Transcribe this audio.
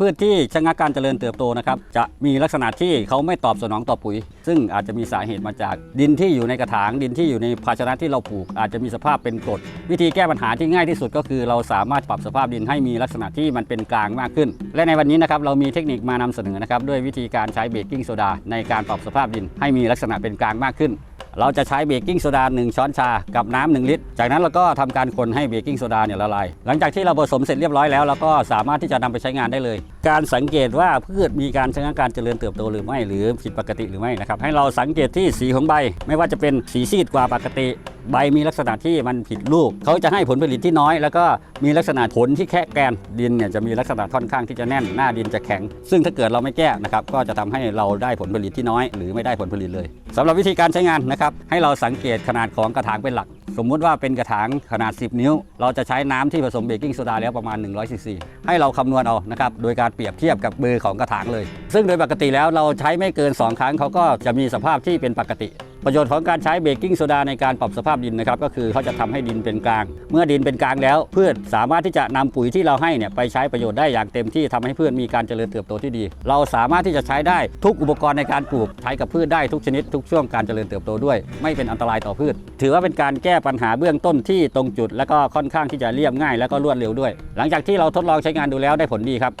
พืชที่ชะงักการเจริญเติบโตนะครับจะมีลักษณะที่เขาไม่ตอบสนองต่อปุ๋ย ซึ่งอาจจะมีสาเหตุมาจากดินที่อยู่ในกระถางดินที่อยู่ในภาชนะที่เราปลูก อาจจะมีสภาพเป็นกรดวิธีแก้ปัญหาที่ง่ายที่สุดก็คือ เราสามารถปรับสภาพดินให้มีลักษณะที่มันเป็นกลางมากขึ้น และในวันนี้นะครับเรามีเทคนิคมานำเสนอนะครับด้วยวิธีการใช้เบกกิ้งโซดาในการปรับสภาพดินให้มีลักษณะเป็นกลางมากขึ้น เราจะใช้เบกกิ้งโซดา1ช้อนชากับน้ำ1ลิตร จากนั้นเราก็ทำการคนให้เบกกิ้งโซดาเนี่ยละลาย หลังจากที่เราผสมเสร็จเรียบร้อยแล้วเราก็สามารถที่จะนำไปใช้งานได้เลย การสังเกตว่าพืชมีการชะงักการเจริญเติบโตหรือไม่หรือผิดปกติหรือไม่นะครับให้เราสังเกตที่สีของใบ ไม่ว่าจะเป็นสีซีดกว่าปกติ ใบมีลักษณะที่มันผิดรูปเขาจะให้ผลผลิตที่น้อย แล้วก็มีลักษณะผลที่แค่แกนดินเนี่ยจะมีลักษณะค่อนข้างที่จะแน่นหน้าดินจะแข็ง ซึ่งถ้าเกิดเราไม่แก้นะครับก็จะทำให้เราได้ผลผลิตที่น้อย หรือไม่ได้ผลผลิตเลยสำหรับวิธีการใช้งานนะครับให้เราสังเกตขนาดของกระถางเป็นหลัก สมมุติว่าเป็นกระถางขนาด 10 นิ้ว เราจะใช้น้ำที่ผสมเบกกิ้งโซดาแล้วประมาณ 100ซีซีให้เราคำนวณเอานะครับโดยการเปรียบเทียบกับเบอร์ของกระถางเลย ซึ่งโดยปกติแล้วเราใช้ไม่เกิน 2 ครั้งเขาก็จะมีสภาพที่เป็นปกติ ประโยชน์ของการใช้เบกกิ้งโซดาในการปรับสภาพดินนะครับก็คือเขาจะทำให้ดินเป็นกลาง เมื่อดินเป็นกลางแล้วพืชสามารถที่จะนำปุ๋ยที่เราให้เนี่ยไปใช้ประโยชน์ได้อย่างเต็มที่ทำให้พืชมีการเจริญเติบโตที่ดี เราสามารถที่จะใช้ได้ทุกอุปกรณ์ในการปลูกใช้กับพืชได้ทุกชนิด ทุกช่วงการเจริญเติบโตด้วย ไม่เป็นอันตรายต่อพืช ถือว่าเป็นการแก้ปัญหาเบื้องต้นที่ตรงจุด และก็ค่อนข้างที่จะเรียบง่าย และก็รวดเร็วด้วย หลังจากที่เราทดลองใช้งานดูแล้วได้ผลดีครับ